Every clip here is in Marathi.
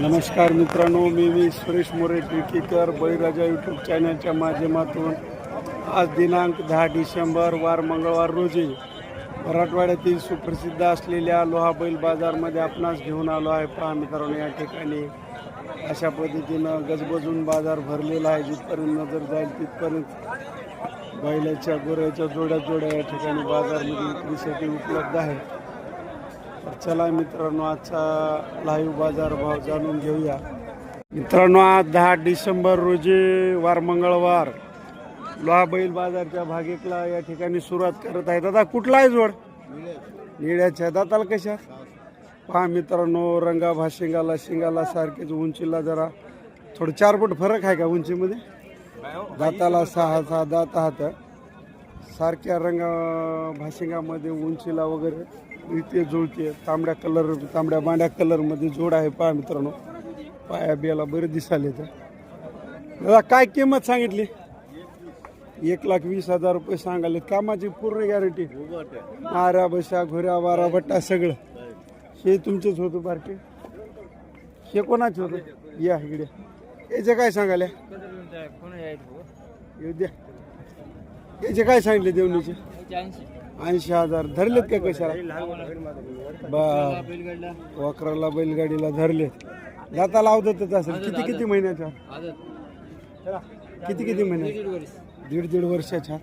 नमस्कार मित्रांनो मी मी सुरेश मोरे टिकीकर बळीराजा यूट्यूब चॅनलच्या माध्यमातून. आज दिनांक दहा डिसेंबर वार मंगळवार रोजी मराठवाड्यातील सुप्रसिद्ध असलेल्या लोहा बैल बाजारमध्ये आपणास घेऊन आलो आहे. पहा मित्रांनो या ठिकाणी अशा पद्धतीनं गजबजून बाजार भरलेला आहे. जिथपर्यंत नजर जाईल तिथपर्यंत बैलाच्या गोऱ्याच्या जोड्या जोड्या या ठिकाणी बाजारमध्ये विक्रीसाठी उपलब्ध आहे. चला मित्रांनो आजचा लाईव्ह बाजार भाव जाणून घेऊया. मित्रांनो आज दहा डिसेंबर रोजी वार मंगळवार. लोहा बैल बाजारच्या भागेकला या ठिकाणी सुरुवात करत आहे. दादा कुठला आहे जोड? निळ्याच्या. दाताला कशा? पहा मित्रांनो रंगा भाशिंगाला शिंगाला सारखेच उंचीला जरा थोडं चार फूट फरक आहे का उंचीमध्ये? दाताला सहा सहा दात आहात सारख्या रंगा भाशिंगामध्ये उंचीला वगैरे. इथे जुळते. तांबड्या कलर तांबड्या बांड्या कलरमध्ये जोड आहे पहा मित्रांनो. पाया बियाला बरं दिसाले तर दादा काय किंमत सांगितली? एक लाख वीस हजार रुपये सांगाले कामाची पूर्ण गॅरंटी आऱ्या बशा घोऱ्या वारा बट्टा सगळं. हे तुमचंच होतं बारके. हे कोणाचे होतं? या इकडे. याचे काय सांगाले येऊ द्या. याचे काय सांगितले देवणीचे? ऐंशी. हजार. धरलेत का कशाला? बर वक्राला बैलगाडीला धरले दाताला अवधतच असेल. किती किती महिन्याच्या किती किती महिन्याच्या दीड दीड वर्षाच्या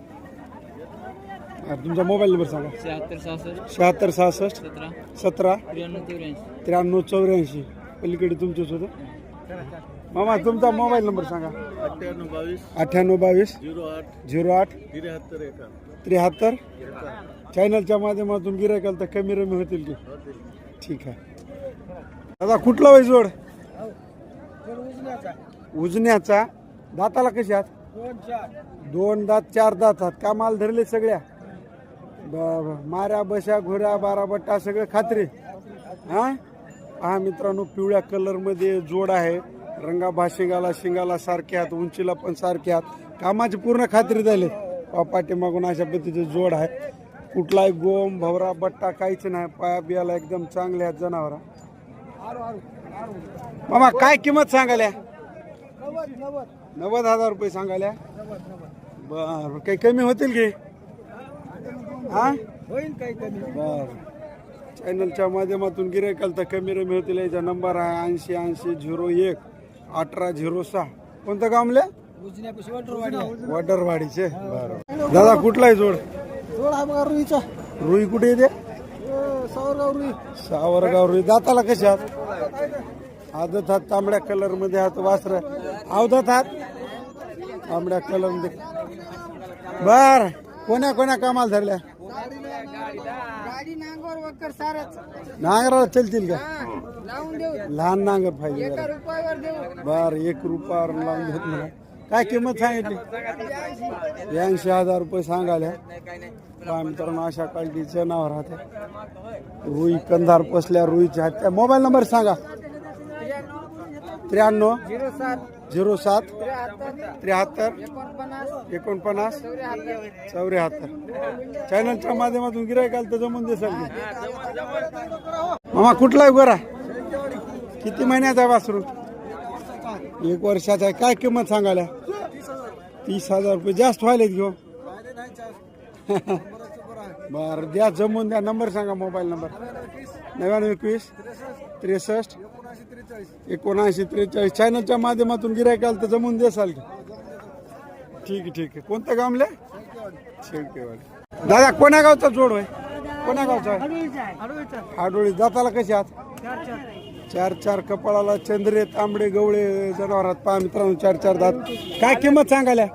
तुमचा मोबाईल नंबर सांगा. शहात्तर सहासष्ट. सतरा. सतरा. त्र्याण्णव चौऱ्याऐंशी. त्र्याण्णव चौऱ्याऐंशी. पलीकडे तुमचंच होतं. मामा तुमचा मोबाईल नंबर सांगा. अठ्ठ्याण्णव बावीस. अठ्ठ्याण्णव बावीस. झिरो आठ. झिरो आठ. त्र्याहत्तर एका. त्र्याहत्तर. चॅनलच्या माध्यमातून गिरायकाल तर कमी रमी होतील की? ठीक आहे. दादा कुठला वय जोड? उजण्याचा दाताला कशी आहात? दोन दात चार दात आहात. कामाला धरले सगळ्या? ब- माऱ्या बशा घोऱ्या बारा बट्टा सगळं खात्री. हा? हा मित्रांनो पिवळ्या कलरमध्ये जोड आहे. रंगाभा शिंगाला शिंगाला सारखे आहात उंचीला पण सारखे आहात. कामाची पूर्ण खात्री झाली. पाठीमागून अशा पद्धतीचे जोड आहे. कुठलाही गोम भवरा बट्टा काहीच नाही. पाया बियाला एकदम चांगले आहेत जनावरा. मामा काय किंमत सांगाल्या? नव्वद हजार रुपये सांगाल्या. बर काही कमी होतील की? हा? होईल काही कमी बर चॅनलच्या माध्यमातून गिरायकाल तर कमी रमी होतील. याचा नंबर आहे ऐंशी ऐंशी झिरो एक. अठरा झिरो सहा. कोणतं उजण्यापाशी वटरवाडी वडरवाडीचे. बरं. दादा कुठला आहे जोड? जोड हा बघा रुईचा. रुई कुठे येते? सावरगाव रुई. सावरगाव रुई. दाताला कशा आहात? आदत हात तांबड्या कलरमध्ये हात वासर. अवधत हात तांबड्या कलरमध्ये बर. कोण्या कोण्या कामाला धरल्या? गाडी नांगोर वकर सारच नांगराला चलतील का? लावून देऊ. लहान नांगर पाहिजे जरा. रुपयावर देऊ. बर एक रुपयावर लावून देत मला काय किंमत सांगितली? ऐंशी हजार रुपये सांगाल्या पहा मित्रांनो अशा क्वालिटीचं नाव राहते. रुई कंधार पसल्या रुईच्या आहेत त्या मोबाईल नंबर सांगा. त्र्याण्णव. झिरो सात. झिरो सात त्र्याहत्तर एकोणपन्नास. चौऱ्याहत्तर. चॅनलच्या माध्यमातून गिरायकाल तर जमून देसाल मामा कुठला आहे गोरा किती महिन्याचा आहे वासरू? एक वर्षाचा आहे. काय किंमत सांगायला? तीस हजार रुपये जास्त व्हायलेत घेऊ बरं द्या जमून द्या. नंबर सांगा मोबाईल नंबर. नव्याण्णव एकवीस त्रेसष्ट एकोणऐंशी त्रेचाळीस. चॅनलच्या माध्यमातून गिरायकाल तर जमून देसाल की? ठीक आहे ठीक आहे. कोणतं गावले शेळकेवाडी. दादा कोण्या गावचा जोड होय? कोण्या गावचा आहे हाडोळी. जाताला कशी आहात? चार चार कपाळाला चंद्रे तांबडे गवळे जनावरात पहा मित्रांनो चार चार दात. काय किंमत सांगायला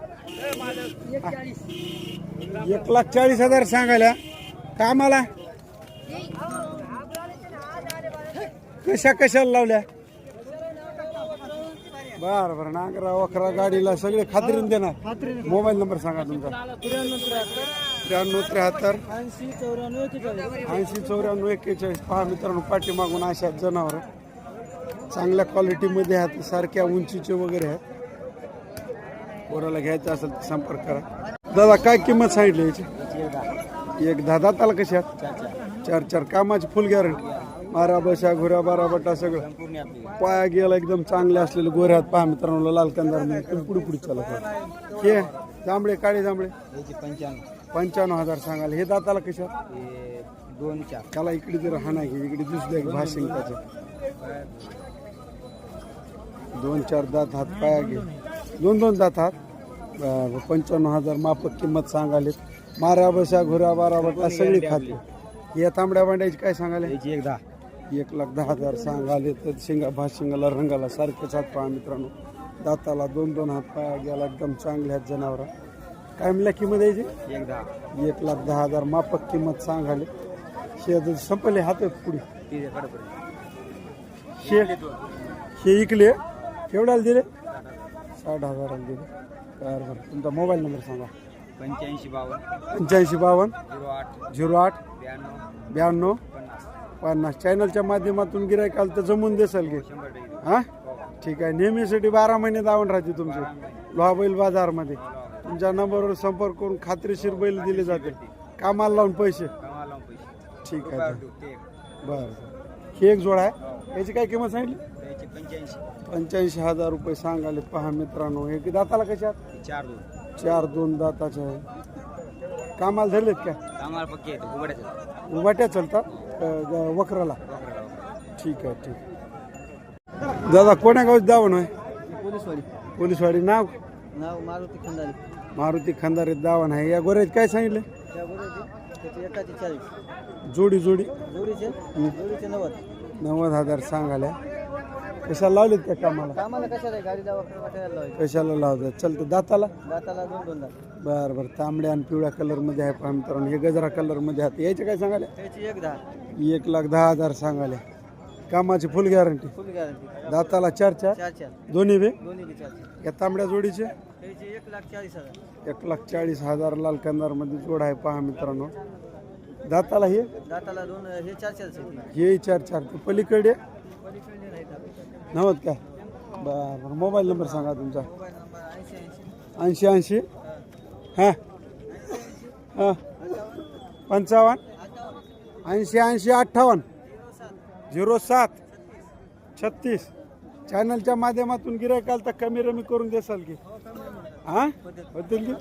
एक लाख चाळीस हजार सांगायला कामाला? कशा कशाला लावल्या? बर बर. नांगरा वखरा गाडीला सगळे खात्रीन देणार. मोबाईल नंबर सांगा तुमचा. त्र्याण्णव त्र्याहत्तर. ऐंशी चौऱ्याण्णव एकेचाळीस ऐंशी चौऱ्याण्णव एक्केचाळीस. पहा मित्रांनो पाठीमागून अशा जनावर. चांगल्या क्वालिटीमध्ये आहेत सारख्या उंचीचे वगैरे आहेत. कोणाला घ्यायचं असेल तर संपर्क करा. दादा काय किंमत सांगितली याची? एक दहा दाताला कशी आहेत? चार चार. कामाची फुल गॅरंटी मारा बशा घुऱ्या बारा बटा सगळं. पाया गेला एकदम चांगले असलेले गोऱ्यात पहा मित्रांनो लाल कंदार तुम्ही पुढे पुढे चला हे जांभळे काळे जांभळे. पंच्याण्णव. पंच्याण्णव हजार सांगाल. हे दाताला कशा दोन चार. त्याला इकडे जर हाना घे इकडे दिसले भाषिंग त्याचे. दोन चार दात हात पाया घे दोन दोन दात हात. पंच्याण्णव हजार माफक किंमत सांगाले मारा बशा घुऱ्या बारा बटा सगळी खाते या तांबड्या बांड्याची काय सांगाले? याची एक दहा. एक लाख दहा हजार सांगाले तर शिंगा भात शिंगाला रंगाला सारखेच हात पहा मित्रांनो. दाताला दोन दोन हात पाया गेला एकदम चांगले आहेत जनावरा. काय म्हणल्या किंमत द्यायची एक दहा एक लाख दहा हजार माफक किंमत सांगाले शे संपले हात आहेत पुढे. शे हे इकले केवढ्याला दिले? साठ हजाराला दिले. बरं बरं. तुमचा मोबाईल नंबर सांगा. पंच्याऐंशी बावन्न. पंच्याऐंशी बावन्न. झिरो आठ. झिरो आठ. ब्याण्णव. ब्याण्णव. पन्नास चॅनलच्या माध्यमातून गिरायकाल तर जमून देसाल टक्के हा? ठीक आहे. नेहमीसाठी बारा महिने दावण राहते तुमचे. लोहा बैल बाजारमध्ये. तुमच्या नंबरवर संपर्क करून खात्रीशीर बैल दिले जाते कामाला लावून पैसे. ठीक आहे. बरं. हे एक जोडा आहे. याची काय किंमत सांगितली? पंच्याऐंशी हजार रुपये सांगाले पहा मित्रांनो हे की दाताला कशात? चार दोन चार दोन दाताचे आहे. कामाला धरलेत का? कामाला उभाट्या चालतात अ, वखराला ठीक आहे ठीक. दादा कोण्या गावात दावण आहे पोलीसवाडी. पोलीसवाडी नाव? नाव मारुती खंडारी मारुती खंदारे दावण आहे या गोऱ्याचे काय सांगितलं? त्या बरोबर त्याची एकाची चाळीस. जोडी जोडी. जोडीचे जोडीचे नव्वद. नव्वद हजार सांगाल्या कशाला लावलेत त्या कामाला? कामाला कशाला आहे? गाडी दवाखान्यात वाटायला लावायची? कशाला लावतात? चलतं दाताला. दाताला दोन दोन दात बरं बरं. तांबड्या आणि पिवळ्या कलरमध्ये आहे पहा मित्रांनो. हे गजरा कलरमध्ये आहे याचे काय सांगाले त्याची एक दहा. एक लाख दहा हजार सांगाले कामाची फुल गॅरंटी फुल गॅरंटी दाताला चार चार. चार चार. दोन्ही बे? दोन्ही बी चार चार. या तांबड्या जोडीचे? त्याची एक लाख चाळीस हजार. एक लाख चाळीस हजार लाल कंदारमध्ये जोड आहे पहा मित्रांनो. दाताला हे? दाताला दोन हे चार चार हे चार चार. ते पलीकडे? पलीकडले काय? बरं बरं मोबाईल नंबर सांगा तुमचा. ऐंशी ऐंशी. ऐंशी ऐंशी हां. हां. पंचावन्न. ऐंशी ऐंशी अठ्ठावन्न. झिरो सात. छत्तीस. चॅनलच्या माध्यमातून गिरायकाल तर कमी रमी करून देसाल की. हां? बद्दल की?